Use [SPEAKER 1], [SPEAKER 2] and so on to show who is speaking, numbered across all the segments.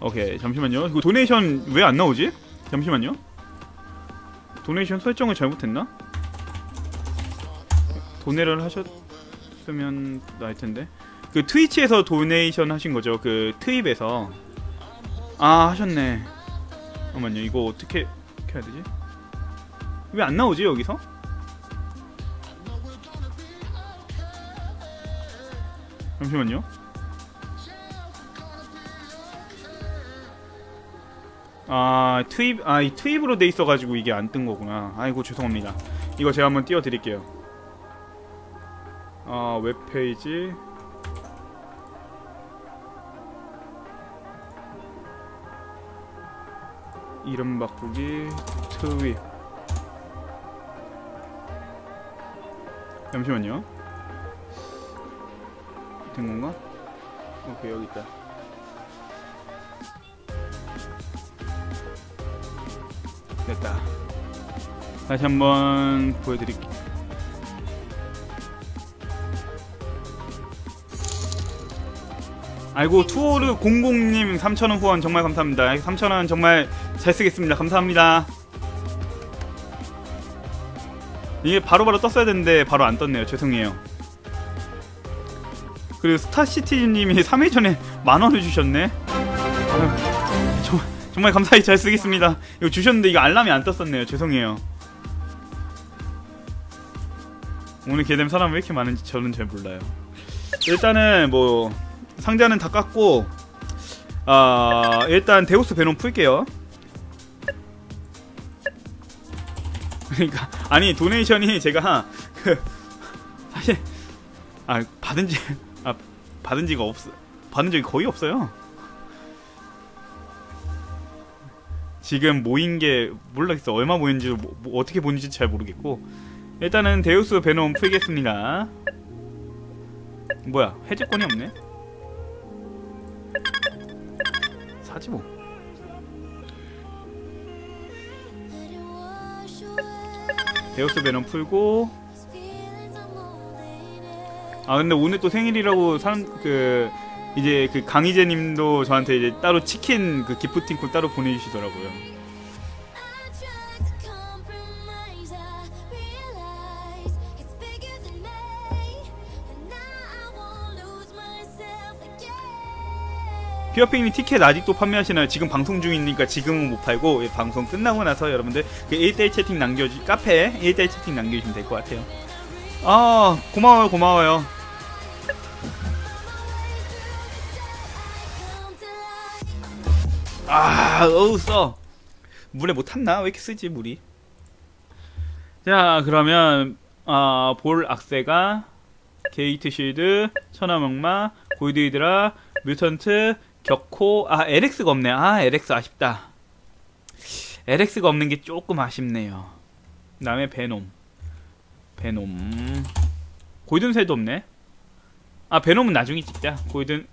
[SPEAKER 1] 오케이 잠시만요 이거 도네이션 왜 안 나오지? 잠시만요 도네이션 설정을 잘못했나? 도네를 하셨으면 나을 텐데 그 트위치에서 도네이션 하신 거죠 그 트입에서 아 하셨네 잠깐만요 이거 어떻게 어떻게 해야 되지? 왜 안 나오지 여기서? 잠시만요 아 트입 아이 트입으로 돼 있어가지고 이게 안 뜬 거구나. 아이고 죄송합니다. 이거 제가 한번 띄워드릴게요. 아 웹페이지. 이름 바꾸기 트윗 잠시만요. 된 건가? 오케이 여기 있다 됐다. 다시 한번 보여드릴게요. 아이고 투어르 00님 3,000원 후원 정말 감사합니다. 3,000원 정말 잘 쓰겠습니다. 감사합니다. 이게 바로 바로 떴어야 되는데 바로 안 떴네요. 죄송해요. 그리고 스타시티님이 3일 전에 만원을 주셨네 정, 정말 감사히 잘 쓰겠습니다. 이거 주셨는데 이거 알람이 안 떴었네요. 죄송해요. 오늘 개뎀 사람 왜 이렇게 많은지 저는 잘 몰라요. 일단은 뭐 상자는 다 깠고 아 일단 데우스 베놈 풀게요. 그러니까 아니 도네이션이 제가 그 사실 아 받은 지 아 받은 지가 없어 받은 적이 거의 없어요 지금 모인 게 몰라겠어. 얼마 모인지 뭐, 뭐 어떻게 모인지 잘 모르겠고. 일단은 데우스 베놈 풀겠습니다. 뭐야 해제권이 없네? 사지 뭐. 데우스 베놈 풀고. 아 근데 오늘 또 생일이라고 사람 그 이제 그 강희재님도 저한테 이제 따로 치킨 그 기프팅콜 따로 보내주시더라고요. 피어핑님 티켓 아직도 판매하시나요? 지금 방송 중이니까 지금은 못 팔고 방송 끝나고 나서 여러분들 그 1대1 채팅 남겨주 카페에 1대1 채팅 남겨주시면 될 것 같아요. 아 고마워요 고마워요. 아 어우 써. 물에 못 탔나? 왜 이렇게 쓰지 물이? 자 그러면 아, 볼 악세가 게이트 쉴드 천하명마 골드이드라 뮤턴트 격코 아 LX가 없네. 아 LX 아쉽다. LX가 없는 게 조금 아쉽네요. 그 다음에 베놈. 베놈. 골든셀도 없네. 아 베놈은 나중에 찍자. 골든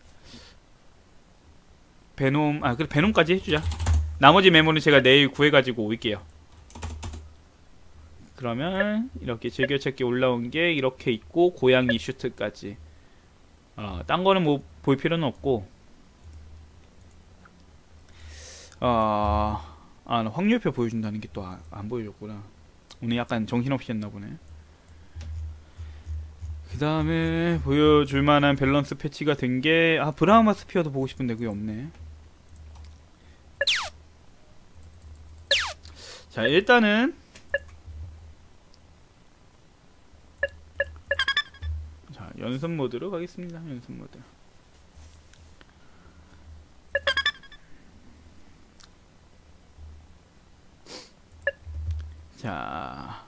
[SPEAKER 1] 베놈 아 그래 베놈까지 해주자. 나머지 메모는 제가 내일 구해가지고 올게요. 그러면 이렇게 즐겨찾기 올라온 게 이렇게 있고 고양이 슈트까지. 어, 딴 거는 뭐 볼 필요는 없고. 어, 아 확률표 보여준다는 게 또 안 보여줬구나. 오늘 약간 정신없이 했나 보네. 그 다음에 보여줄 만한 밸런스 패치가 된 게 아 브라우마 스피어도 보고 싶은데 그게 없네 자 일단은 자 연습 모드로 가겠습니다 연습 모드 자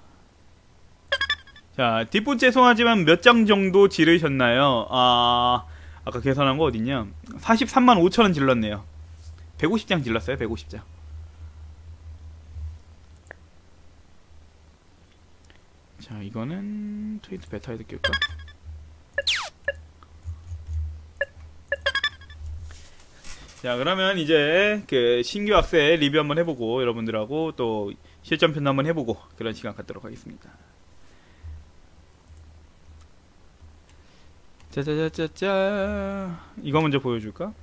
[SPEAKER 1] 자, 뒷분 죄송하지만 몇 장 정도 지르셨나요? 아, 아까 계산한 거 어딨냐? 43만 5천원 질렀네요. 150장 질렀어요, 150장. 자, 이거는 트위트 베타에 느낄까? 자, 그러면 이제 그 신규 학생 리뷰 한번 해보고 여러분들하고 또 실전편도 한번 해보고 그런 시간 갖도록 하겠습니다. 짜자자자자 이거 먼저 보여줄까?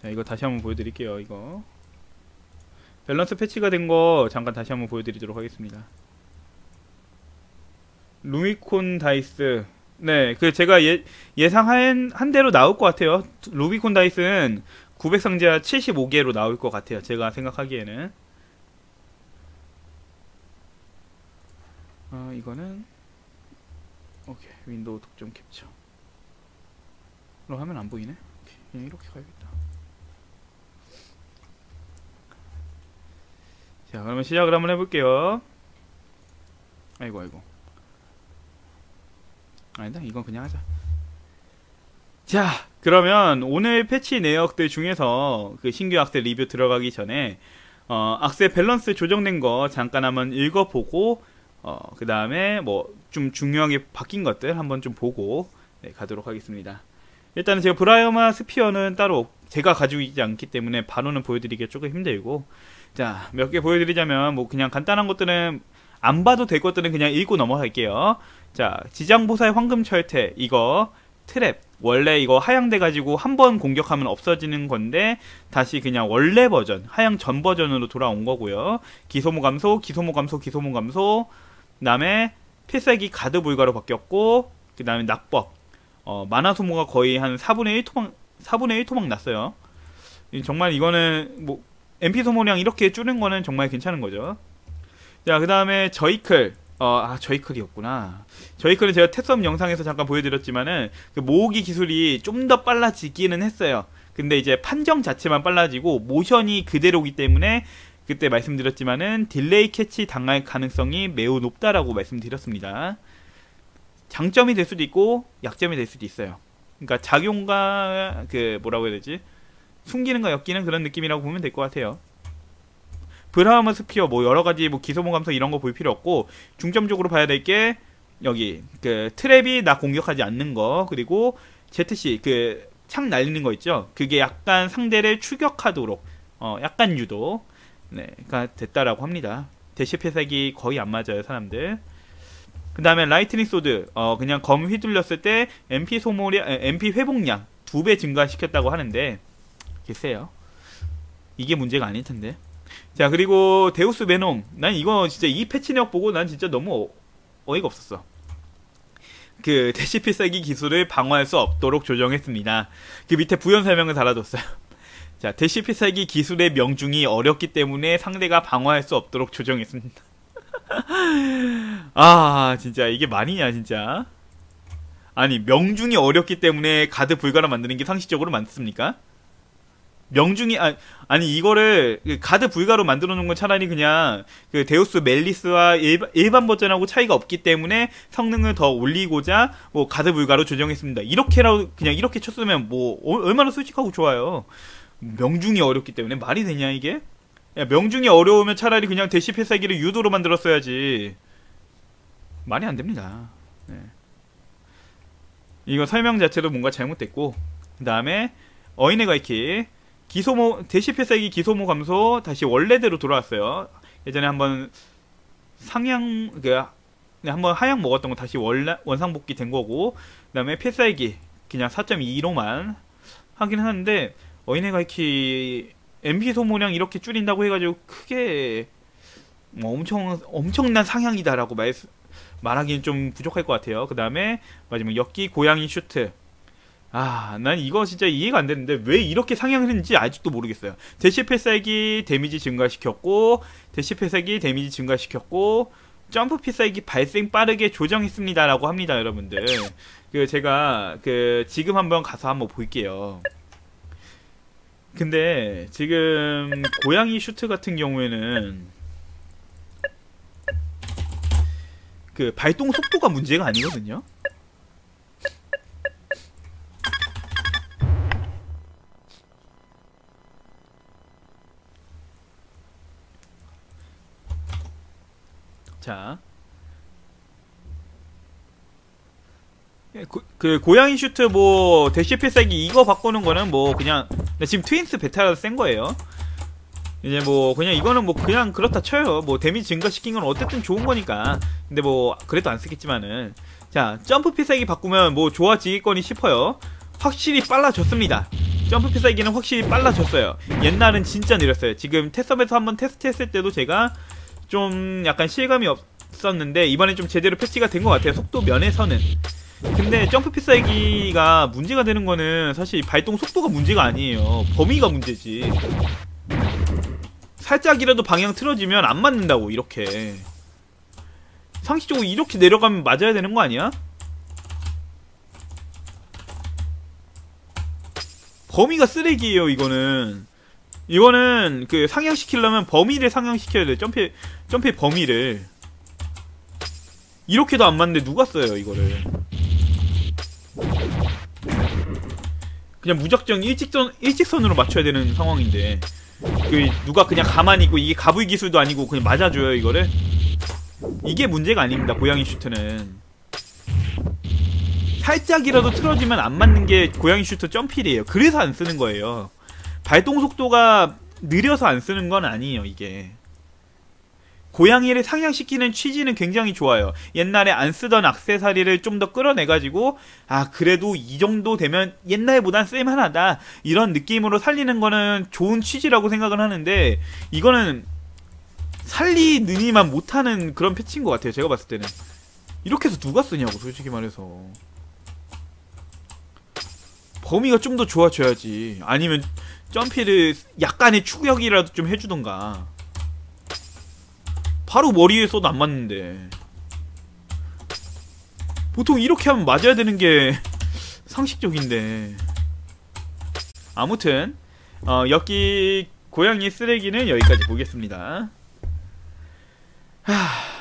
[SPEAKER 1] 자 이거 다시 한번 보여드릴게요 이거 밸런스 패치가 된 거 잠깐 다시 한번 보여드리도록 하겠습니다. 루미콘 다이스. 네 그 제가 예, 예상한 한 대로 나올 것 같아요. 루미콘 다이스는 900상자 75개로 나올 것 같아요. 제가 생각하기에는. 어 이거는 오케이 윈도우 독점 캡처 로 하면 안 보이네? 오케이, 그냥 이렇게 가야겠다 자 그러면 시작을 한번 해볼게요. 아이고 아이고. 아니다 이건 그냥 하자. 자 그러면 오늘 패치 내역들 중에서 그 신규 악세 리뷰 들어가기 전에 어, 악세 밸런스 조정된 거 잠깐 한번 읽어보고 어, 그 다음에 뭐 좀 중요하게 바뀐 것들 한번 좀 보고 네, 가도록 하겠습니다. 일단은 제가 브라이어마 스피어는 따로 제가 가지고 있지 않기 때문에 바로는 보여드리기가 조금 힘들고 자. 몇 개 보여드리자면 뭐 그냥 간단한 것들은 안 봐도 될 것들은 그냥 읽고 넘어갈게요. 자 지장보사의 황금철퇴 이거 트랩. 원래 이거 하향돼 가지고 한 번 공격하면 없어지는 건데 다시 그냥 원래 버전 하향 전 버전으로 돌아온 거고요. 기소모 감소 기소모 감소 기소모 감소. 그 다음에 필살기 가드 불가로 바뀌었고 그 다음에 낙법. 어, 만화 소모가 거의 한 4분의 1 토막 4분의 1 토막 났어요. 이- 정말 이거는 뭐 MP 소모량 이렇게 줄인 거는 정말 괜찮은 거죠 자 그 다음에 저이클 어, 아 저이클이었구나 저이클은 제가 테썸 영상에서 잠깐 보여드렸지만은 그 모으기 기술이 좀 더 빨라지기는 했어요 근데 이제 판정 자체만 빨라지고 모션이 그대로기 때문에 그때 말씀드렸지만은 딜레이 캐치 당할 가능성이 매우 높다라고 말씀드렸습니다. 장점이 될 수도 있고 약점이 될 수도 있어요. 그러니까 작용과 그 뭐라고 해야 되지? 숨기는과 엮이는 그런 느낌이라고 보면 될 것 같아요. 브라우마 스피어 뭐 여러 가지 뭐 기소모 감소 이런 거 볼 필요 없고 중점적으로 봐야 될 게 여기 그 트랩이 나 공격하지 않는 거 그리고 ZC 그 창 날리는 거 있죠. 그게 약간 상대를 추격하도록 어 약간 유도 네가 됐다라고 합니다. 대시 패색이 거의 안 맞아요 사람들. 그 다음에 라이트닝 소드 어 그냥 검 휘둘렸을 때 MP 소모량 에, MP 회복량 두 배 증가시켰다고 하는데 글쎄요. 이게 문제가 아닐 텐데. 자 그리고 데우스 베놈 난 이거 진짜 이 패치 내역 보고 난 진짜 너무 어, 어이가 없었어. 그 대시 필살기 기술을 방어할 수 없도록 조정했습니다. 그 밑에 부연 설명을 달아뒀어요. 자 대시 필살기 기술의 명중이 어렵기 때문에 상대가 방어할 수 없도록 조정했습니다. 아 진짜 이게 말이냐 진짜. 아니 명중이 어렵기 때문에 가드 불가로 만드는 게 상식적으로 맞습니까? 명중이 아, 아니 이거를 그 가드 불가로 만들어 놓은 건 차라리 그냥 그 데우스 멜리스와 일반, 일반 버전하고 차이가 없기 때문에 성능을 더 올리고자 뭐 가드 불가로 조정했습니다. 이렇게라도 그냥 이렇게 쳤으면 뭐 어- 얼마나 솔직하고 좋아요. 명중이 어렵기 때문에 말이 되냐 이게? 야, 명중이 어려우면 차라리 그냥 대시 필살기를 유도로 만들었어야지. 말이 안 됩니다. 네. 이거 설명 자체도 뭔가 잘못됐고 그 다음에 어인의 가이키 기소모 대시 필살기 기소모 감소 다시 원래대로 돌아왔어요. 예전에 한번 상향 그 네, 한번 하향 먹었던 거 다시 원래 원상복귀 된 거고 그다음에 필살기 그냥 4.25만 하긴 하는데 어인의 가이키 MP 소모량 이렇게 줄인다고 해가지고 크게 뭐 엄청 엄청난 상향이다라고 말 말하기는 좀 부족할 것 같아요. 그 다음에 마지막 엽기 고양이 슈트. 아, 난 이거 진짜 이해가 안 되는데 왜 이렇게 상향을 했는지 아직도 모르겠어요. 대시 필살기 데미지 증가시켰고 대시 필살기 데미지 증가시켰고 점프 필살기 발생 빠르게 조정했습니다라고 합니다, 여러분들. 그 제가 그 지금 한번 가서 한번 볼게요. 근데 지금 고양이 슈트 같은 경우에는 그 발동 속도가 문제가 아니거든요. 자, 예, 고, 그 고양이 슈트 뭐 대시 필살기 이거 바꾸는 거는 뭐 그냥 지금 트윈스 베타라서 센 거예요. 이제 뭐 그냥 이거는 뭐 그냥 그렇다 쳐요. 뭐 데미지 증가시킨 건 어쨌든 좋은 거니까. 근데 뭐 그래도 안 쓰겠지만은 자 점프 필살기 바꾸면 뭐 좋아지겠거니 싶어요. 확실히 빨라졌습니다. 점프 필살기는 확실히 빨라졌어요. 옛날은 진짜 느렸어요. 지금 테스업에서 한번 테스트했을 때도 제가 좀 약간 실감이 없었는데 이번엔 좀 제대로 패치가 된 것 같아요. 속도 면에서는. 근데 점프 필살기가 문제가 되는 거는 사실 발동 속도가 문제가 아니에요. 범위가 문제지. 살짝이라도 방향 틀어지면 안 맞는다고 이렇게. 상식적으로 이렇게 내려가면 맞아야 되는 거 아니야? 범위가 쓰레기예요 이거는 이거는 그 상향시키려면 범위를 상향시켜야 돼 점프 점프의 범위를. 이렇게도 안 맞는데 누가 써요 이거를? 그냥 무작정 일직선 일직선으로 맞춰야 되는 상황인데. 그 누가 그냥 가만히 있고 이게 가부의 기술도 아니고 그냥 맞아줘요 이거를? 이게 문제가 아닙니다 고양이 슈트는. 살짝이라도 틀어지면 안 맞는 게 고양이 슈터 점필이에요. 그래서 안 쓰는 거예요. 발동 속도가 느려서 안 쓰는 건 아니에요, 이게. 고양이를 상향시키는 취지는 굉장히 좋아요. 옛날에 안 쓰던 악세사리를 좀 더 끌어내가지고, 아, 그래도 이 정도 되면 옛날보단 쓸만하다. 이런 느낌으로 살리는 거는 좋은 취지라고 생각을 하는데, 이거는 살리느니만 못하는 그런 패치인 것 같아요, 제가 봤을 때는. 이렇게 해서 누가 쓰냐고, 솔직히 말해서. 범위가 좀 더 좋아져야지. 아니면 점피를 약간의 추격이라도 좀 해주던가. 바로 머리에 쏘도 안 맞는데. 보통 이렇게 하면 맞아야 되는 게 상식적인데. 아무튼 어, 여기 고양이 쓰레기는 여기까지 보겠습니다. 하...